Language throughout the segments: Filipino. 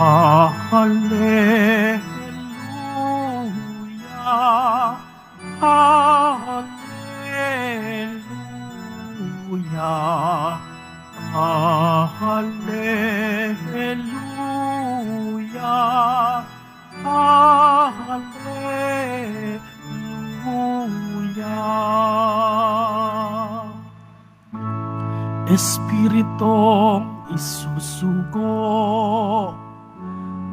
Hallelujah. Hallelujah. Hallelujah. Hallelujah. Espiritong isusugo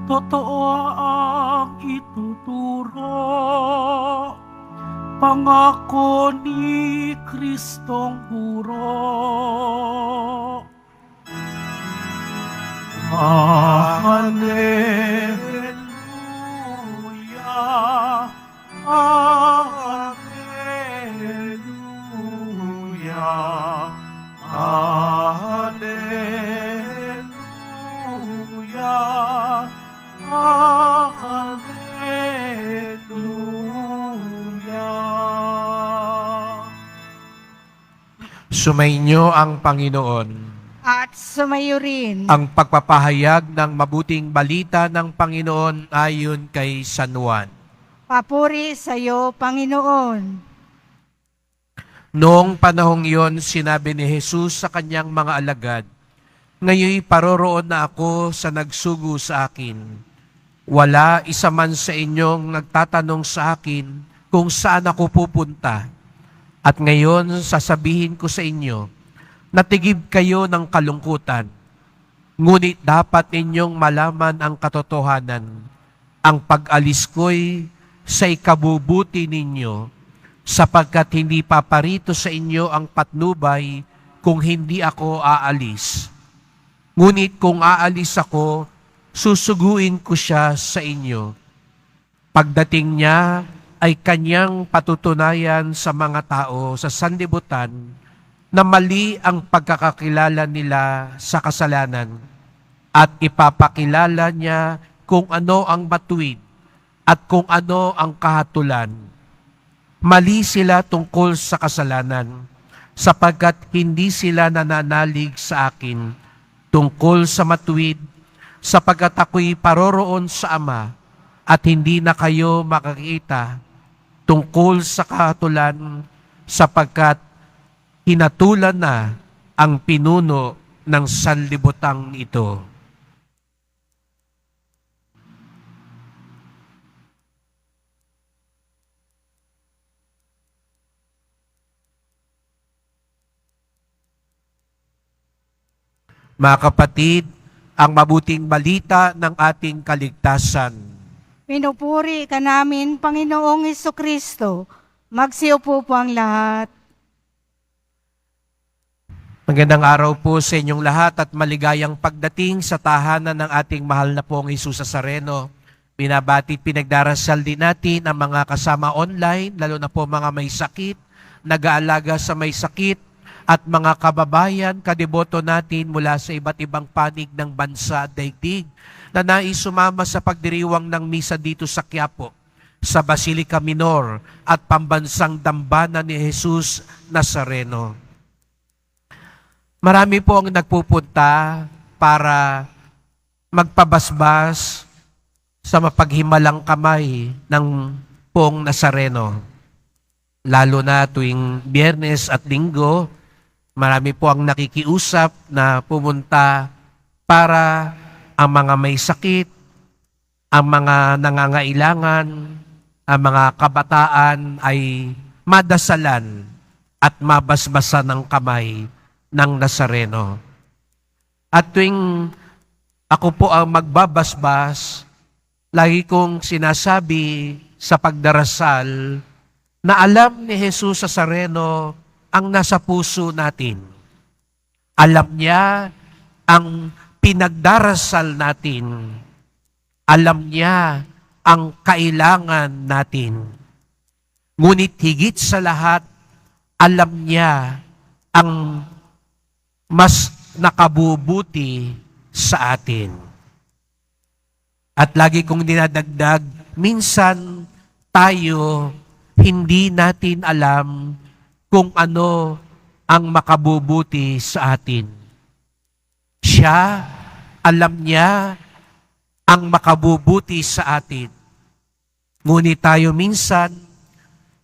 Totoo ang ituturo. Pangako ni Kristong puro. Hallelujah Sumainyo ang Panginoon. at sumayo rin. Ang pagpapahayag ng mabuting balita ng Panginoon ayon kay San Juan. Papuri sa iyo, Panginoon. Noong panahong iyon, sinabi ni Jesus sa kanyang mga alagad, Ngayoy paroroon na ako sa nagsugo sa akin. Wala isa man sa inyong nagtatanong sa akin kung saan ako pupunta. At ngayon sasabihin ko sa inyo, natigib kayo ng kalungkutan. Ngunit dapat ninyong malaman ang katotohanan. Ang pag-alis ko'y sa ikabubuti ninyo, sapagkat hindi paparito sa inyo ang patnubay kung hindi ako aalis. Ngunit kung aalis ako, susuguin ko siya sa inyo. Pagdating niya ay kanyang patutunayan sa mga tao sa sanlibutan na mali ang pagkakakilala nila sa kasalanan at ipapakilala niya kung ano ang matuwid at kung ano ang kahatulan. Mali sila tungkol sa kasalanan sapagkat hindi sila nananalig sa akin tungkol sa matuwid sapagkat ako'y paroroon sa Ama at hindi na kayo makakita tungkol sa kahatulan sapagkat hinatulan na ang pinuno ng sanlibutang ito. Mga kapatid, ang mabuting balita ng ating kaligtasan. Pinupuri ka namin, Panginoong Iso Kristo. Magsiupo po ang lahat. Magandang araw po sa inyong lahat at maligayang pagdating sa tahanan ng ating mahal na pong Jesus Sareno. Binabati at pinagdarasal din natin ang mga kasama online, lalo na po mga may sakit, nag-aalaga sa may sakit, at mga kababayan, kadeboto natin mula sa iba't ibang panig ng bansa at daigdig na nais sumama sa pagdiriwang ng misa dito sa Quiapo, sa Basilica Minor at pambansang dambana ni Jesus Nazareno. Marami po ang nagpupunta para magpabasbas sa mapaghimalang kamay ng pong Nazareno. Lalo na tuwing biyernes at linggo, marami po ang nakikiusap na pumunta para ang mga may sakit, ang mga nangangailangan, ang mga kabataan ay madasalan at mabasbasan ng kamay ng Nazareno. At tuwing ako po ang magbabasbas, lagi kong sinasabi sa pagdarasal na alam ni Jesus Nazareno ang nasa puso natin. Alam niya ang pinagdarasal natin. Alam niya ang kailangan natin. Ngunit higit sa lahat, alam niya ang mas nakabubuti sa atin. At lagi kong dinadagdag, minsan tayo hindi natin alam kung ano ang makabubuti sa atin. Siya, alam niya ang makabubuti sa atin. Ngunit tayo minsan,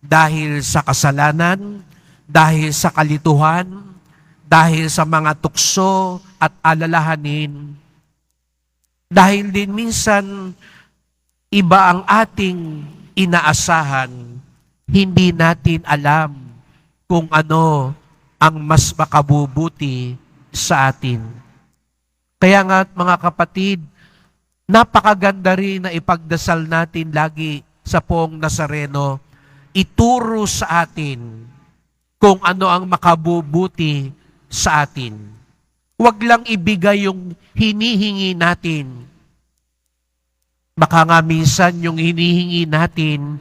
dahil sa kasalanan, dahil sa kalituhan, dahil sa mga tukso at alalahanin, dahil din minsan iba ang ating inaasahan, hindi natin alam kung ano ang mas makabubuti sa atin. Kaya nga mga kapatid, napakaganda rin na ipagdasal natin lagi sa poong Nazareno, ituro sa atin kung ano ang makabubuti sa atin. Huwag lang ibigay yung hinihingi natin. Baka nga minsan yung hinihingi natin,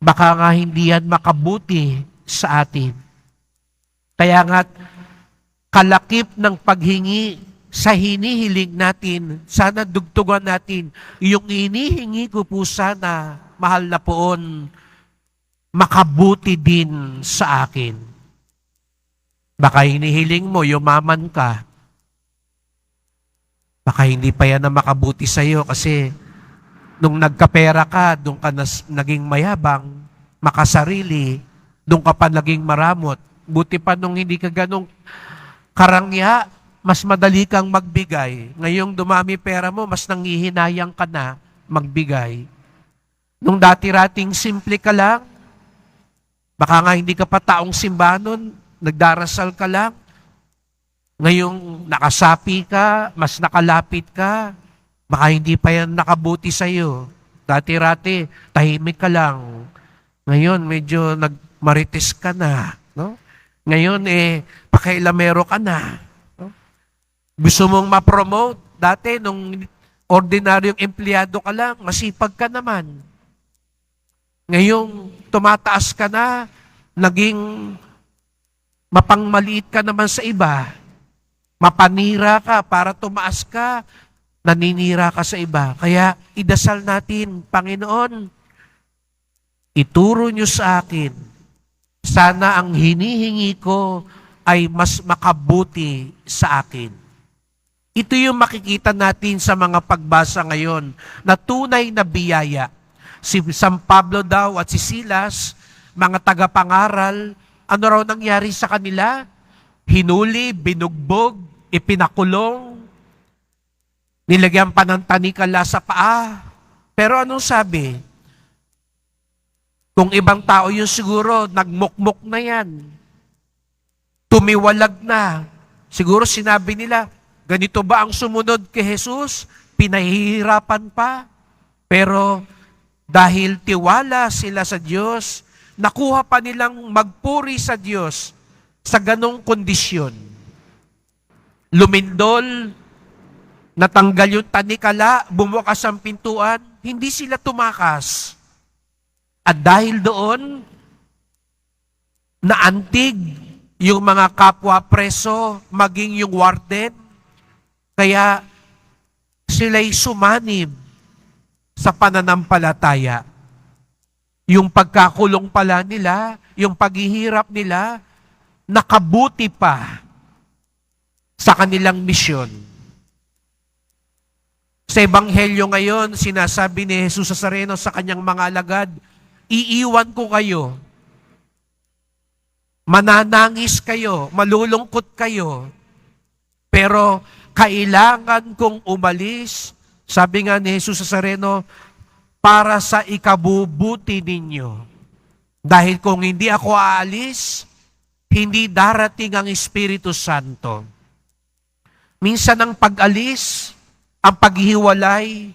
baka nga hindi yan makabuti sa atin. Kaya nga, kalakip ng paghingi sa hinihiling natin, sana dugtugan natin, yung hinihingi ko po sana, mahal na poon, makabuti din sa akin. Baka hinihiling mo, yumaman ka. Baka hindi pa yan na makabuti sa'yo kasi nung nagkapera ka, doon ka nas, naging mayabang, makasarili, doon ka pa naging maramot. Buti pa nung hindi ka ganong karangya, mas madali kang magbigay. Ngayong dumami pera mo, mas nangihinayang ka na magbigay. Nung dati-rating simple ka lang, baka nga hindi ka pa taong simbahan nun, nagdarasal ka lang, ngayong nakasapi ka, mas nakalapit ka, baka hindi pa yan nakabuti sa'yo. Dati-rati, tahimik ka lang. Ngayon, medyo nagmarites ka na. No? Ngayon, eh, pakailamero ka na. Gusto mong ma-promote. Dati, nung ordinaryong empleyado ka lang, masipag ka naman. Ngayong tumataas ka na, naging mapangmaliit ka naman sa iba. Mapanira ka para tumaas ka, naninira ka sa iba. Kaya idasal natin, Panginoon, ituro niyo sa akin, sana ang hinihingi ko ay mas makabuti sa akin. Ito yung makikita natin sa mga pagbasa ngayon na tunay na biyaya. Si San Pablo daw at si Silas, mga tagapangaral, ano raw nangyari sa kanila? Hinuli, binugbog, ipinakulong, nilagyan pa ng tanikala sa paa. Pero anong sabi? Kung ibang tao yun siguro, nagmukmok na yan. Tumiwalag na. Siguro sinabi nila, ganito ba ang sumunod kay Jesus? Pinahihirapan pa. Pero dahil tiwala sila sa Diyos, nakuha pa nilang magpuri sa Diyos sa ganong kondisyon. Lumindol, natanggal yung tanikala, bumukas ang pintuan, hindi sila tumakas. At dahil doon, naantig yung mga kapwa preso, maging yung warden, kaya sila'y sumanib sa pananampalataya. Yung pagkakulong pala nila, yung paghihirap nila, nakabuti pa sa kanilang misyon. Sa Ebanghelyo ngayon, sinasabi ni Jesus sa Sareno sa kanyang mga alagad, iiwan ko kayo. Mananangis kayo, malulungkot kayo. Pero kailangan kong umalis, sabi nga ni Jesus sa Sareno, para sa ikabubuti ninyo. Dahil kung hindi ako aalis, hindi darating ang Espiritu Santo. Minsan ang pag-alis, ang paghihiwalay,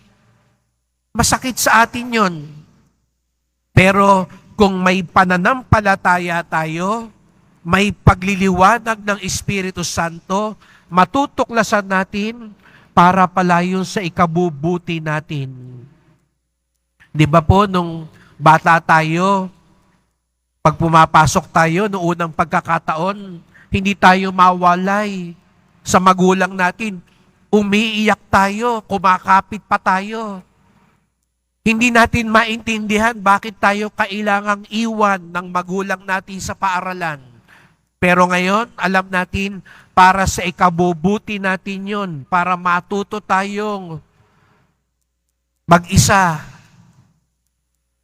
masakit sa atin yon. Pero kung may pananampalataya tayo, may pagliliwanag ng Espiritu Santo, matutuklasan natin para palayo sa ikabubuti natin. Di ba po, nung bata tayo, pag pumapasok tayo, noong unang pagkakataon, hindi tayo mawalay sa magulang natin. Umiiyak tayo, kumakapit pa tayo. Hindi natin maintindihan bakit tayo kailangang iwan ng magulang natin sa paaralan. Pero ngayon, alam natin, para sa ikabubuti natin yon para matuto tayong mag-isa.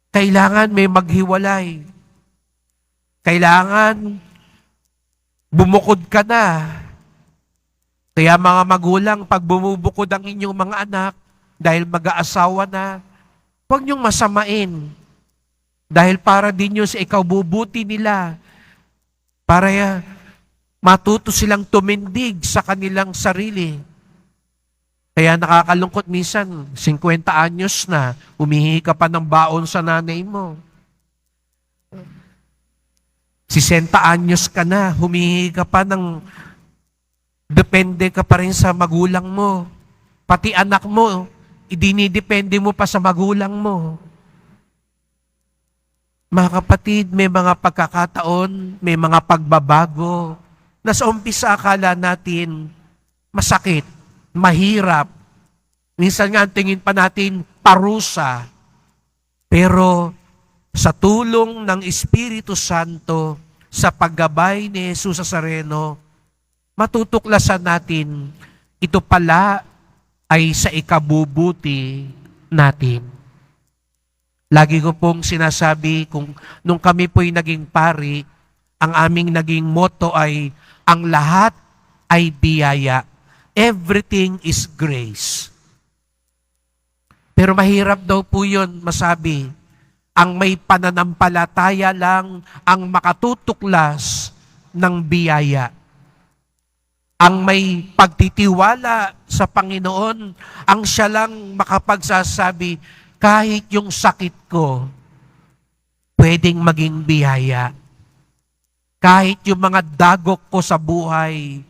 Kailangan may maghiwalay. Kailangan bumukod ka na. Kaya mga magulang, pag bumubukod ang inyong mga anak, dahil mag-aasawa na, huwag niyong masamain. Dahil para din yun sa ikaw bubuti nila. Para uh, matuto silang tumindig sa kanilang sarili. Kaya nakakalungkot minsan, 50 anyos na, umihi ka pa ng baon sa nanay mo. 60 anyos ka na, humihi ka pa ng depende ka pa rin sa magulang mo. Pati anak mo, idinidepende mo pa sa magulang mo. Mga kapatid, may mga pagkakataon, may mga pagbabago na sa umpisa akala natin masakit, mahirap. Minsan nga ang tingin pa natin parusa. Pero sa tulong ng Espiritu Santo, sa paggabay ni Jesus sa Sareno, matutuklasan natin, ito pala ay sa ikabubuti natin. Lagi ko pong sinasabi, kung nung kami po'y naging pari, ang aming naging motto ay, ang lahat ay biyaya. Everything is grace. Pero mahirap daw po yun masabi. Ang may pananampalataya lang ang makatutuklas ng biyaya. Ang may pagtitiwala sa Panginoon, ang siya lang makapagsasabi, kahit yung sakit ko, pwedeng maging biyaya. Kahit yung mga dagok ko sa buhay,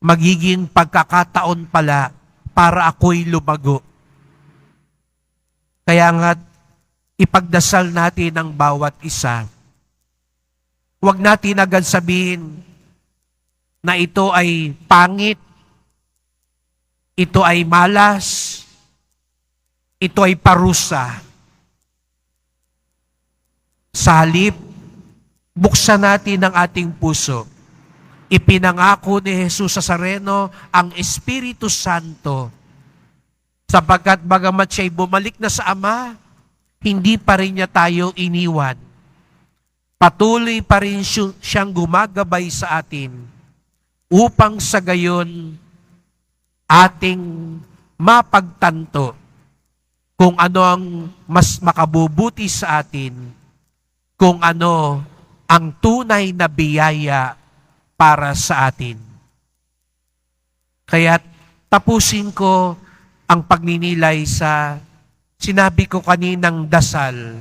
magiging pagkakataon pala para ako'y lumago. Kaya nga, ipagdasal natin ang bawat isa. Huwag natin agad sabihin na ito ay pangit, ito ay malas, ito ay parusa. Sa halip, buksan natin ang ating puso. Ipinangako ni Jesus sa Sareno ang Espiritu Santo sapagkat bagamat siya'y bumalik na sa Ama, hindi pa rin niya tayo iniwan. Patuloy pa rin siya- siyang gumagabay sa atin upang sa gayon ating mapagtanto kung ano ang mas makabubuti sa atin, kung ano ang tunay na biyaya para sa atin. Kaya tapusin ko ang pagninilay sa sinabi ko kaninang dasal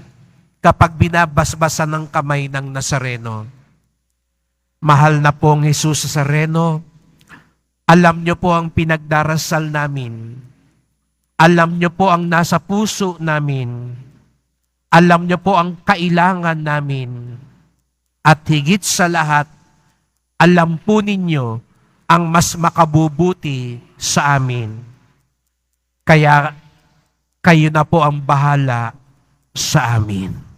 kapag binabasbasan ng kamay ng Nazareno. Mahal na pong Jesus Nazareno, alam niyo po ang pinagdarasal namin. Alam niyo po ang nasa puso namin. Alam niyo po ang kailangan namin. At higit sa lahat, alam po ninyo ang mas makabubuti sa amin. Kaya kayo na po ang bahala sa amin.